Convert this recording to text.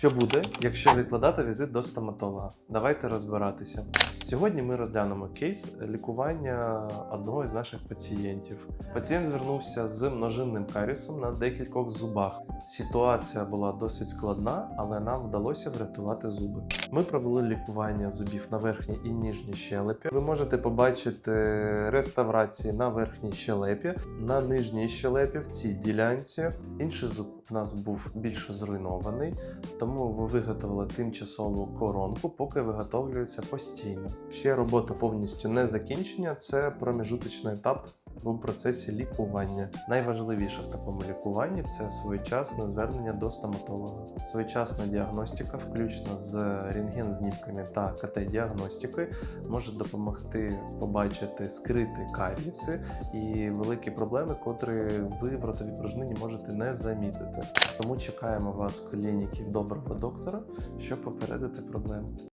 Що буде, якщо відкладати візит до стоматолога? Давайте розбиратися. Сьогодні ми розглянемо кейс лікування одного із наших пацієнтів. Пацієнт звернувся з множинним карісом на декількох зубах. Ситуація була досить складна, але нам вдалося врятувати зуби. Ми провели лікування зубів на верхній і нижній щелепі. Ви можете побачити реставрації на верхній щелепі, на нижній щелепі в цій ділянці. Інший зуб в нас був більш зруйнований, тому ви виготовили тимчасову коронку, поки виготовлюється постійно. Ще робота повністю не закінчення, це проміжуточний етап у процесі лікування. Найважливіше в такому лікуванні це своєчасне звернення до стоматолога. Своєчасна діагностика, включно з рентген-знімками та КТ-діагностикою, може допомогти побачити скриті карієси і великі проблеми, котрі ви в ротовій пружнині можете не замітити. Тому чекаємо вас в клініці доброго доктора, щоб попередити проблему.